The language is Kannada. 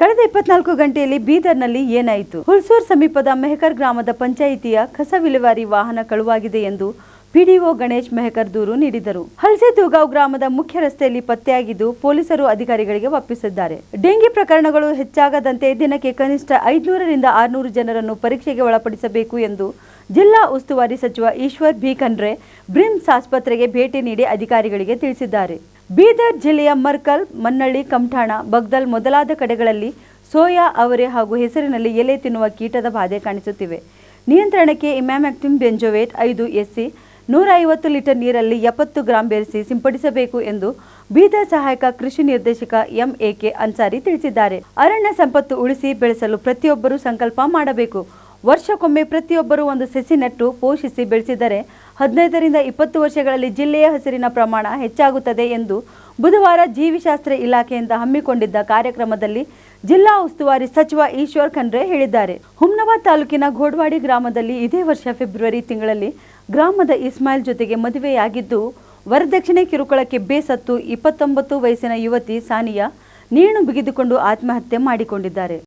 ಕಳೆದ ಇಪ್ಪತ್ನಾಲ್ಕು ಗಂಟೆಯಲ್ಲಿ ಬೀದರ್ನಲ್ಲಿ ಏನಾಯಿತು? ಹುಲ್ಸೂರ್ ಸಮೀಪದ ಮೆಹಕರ್ ಗ್ರಾಮದ ಪಂಚಾಯಿತಿಯ ಕಸ ವಿಲೇವಾರಿ ವಾಹನ ಕಳುವಾಗಿದೆ ಎಂದು ಪಿಡಿಒ ಗಣೇಶ್ ಮೆಹಕರ್ ದೂರು ನೀಡಿದರು. ಹಲ್ಸೆ ತೂಗಾವ್ ಗ್ರಾಮದ ಮುಖ್ಯ ರಸ್ತೆಯಲ್ಲಿ ಪತ್ತೆಯಾಗಿದ್ದು ಪೊಲೀಸರು ಅಧಿಕಾರಿಗಳಿಗೆ ಒಪ್ಪಿಸಿದ್ದಾರೆ. ಡೆಂಗಿ ಪ್ರಕರಣಗಳು ಹೆಚ್ಚಾಗದಂತೆ ದಿನಕ್ಕೆ ಕನಿಷ್ಠ ಐದುನೂರರಿಂದ ಆರುನೂರು ಜನರನ್ನು ಪರೀಕ್ಷೆಗೆ ಒಳಪಡಿಸಬೇಕು ಎಂದು ಜಿಲ್ಲಾ ಉಸ್ತುವಾರಿ ಸಚಿವ ಈಶ್ವರ್ ಬಿ ಬ್ರಿಮ್ಸ್ ಆಸ್ಪತ್ರೆಗೆ ಭೇಟಿ ನೀಡಿ ಅಧಿಕಾರಿಗಳಿಗೆ ತಿಳಿಸಿದ್ದಾರೆ. ಬೀದರ್ ಜಿಲ್ಲೆಯ ಮರ್ಕಲ್, ಮನ್ನಳ್ಳಿ, ಕಮಠಾಣ, ಬಗ್ದಲ್ ಮೊದಲಾದ ಕಡೆಗಳಲ್ಲಿ ಸೋಯಾ ಅವರೆ ಹಾಗೂ ಹೆಸರಿನಲ್ಲಿ ಎಲೆ ತಿನ್ನುವ ಕೀಟದ ಬಾಧೆ ಕಾಣಿಸುತ್ತಿವೆ. ನಿಯಂತ್ರಣಕ್ಕೆ ಇಮ್ಯಾಮ್ಯಾಕ್ಟಿನ್ ಬೆಂಜೋವೇಟ್ ಐದು ಎಸ್ಸಿ ನೂರ ಐವತ್ತು ಲೀಟರ್ ನೀರಲ್ಲಿ ಎಪ್ಪತ್ತು ಗ್ರಾಂ ಬೆರೆಸಿ ಸಿಂಪಡಿಸಬೇಕು ಎಂದು ಬೀದರ್ ಸಹಾಯಕ ಕೃಷಿ ನಿರ್ದೇಶಕ ಎಂ ಎಂಎಕೆ ಅನ್ಸಾರಿ ತಿಳಿಸಿದ್ದಾರೆ. ಅರಣ್ಯ ಸಂಪತ್ತು ಉಳಿಸಿ ಬೆಳೆಸಲು ಪ್ರತಿಯೊಬ್ಬರೂ ಸಂಕಲ್ಪ ಮಾಡಬೇಕು. ವರ್ಷಕ್ಕೊಮ್ಮೆ ಪ್ರತಿಯೊಬ್ಬರು ಒಂದು ಸಸಿ ನೆಟ್ಟು ಪೋಷಿಸಿ ಬೆಳೆಸಿದರೆ ಹದಿನೈದರಿಂದ ಇಪ್ಪತ್ತು ವರ್ಷಗಳಲ್ಲಿ ಜಿಲ್ಲೆಯ ಹಸಿರಿನ ಪ್ರಮಾಣ ಹೆಚ್ಚಾಗುತ್ತದೆ ಎಂದು ಬುಧವಾರ ಜೀವಿಶಾಸ್ತ್ರ ಇಲಾಖೆಯಿಂದ ಹಮ್ಮಿಕೊಂಡಿದ್ದ ಕಾರ್ಯಕ್ರಮದಲ್ಲಿ ಜಿಲ್ಲಾ ಉಸ್ತುವಾರಿ ಸಚಿವ ಈಶ್ವರ್ ಖಂಡ್ರೆ ಹೇಳಿದ್ದಾರೆ. ಹುಮ್ನಾಬಾದ್ ತಾಲೂಕಿನ ಘೋಡ್ವಾಡಿ ಗ್ರಾಮದಲ್ಲಿ ಇದೇ ವರ್ಷ ಫೆಬ್ರವರಿ ತಿಂಗಳಲ್ಲಿ ಗ್ರಾಮದ ಇಸ್ಮಾಯಿಲ್ ಜೊತೆಗೆ ಮದುವೆಯಾಗಿದ್ದು, ವರದಕ್ಷಿಣೆ ಕಿರುಕುಳಕ್ಕೆ ಬೇಸತ್ತು ಇಪ್ಪತ್ತೊಂಬತ್ತು ವಯಸ್ಸಿನ ಯುವತಿ ಸಾನಿಯಾ ನೇಣು ಬಿಗಿದುಕೊಂಡು ಆತ್ಮಹತ್ಯೆ ಮಾಡಿಕೊಂಡಿದ್ದಾರೆ.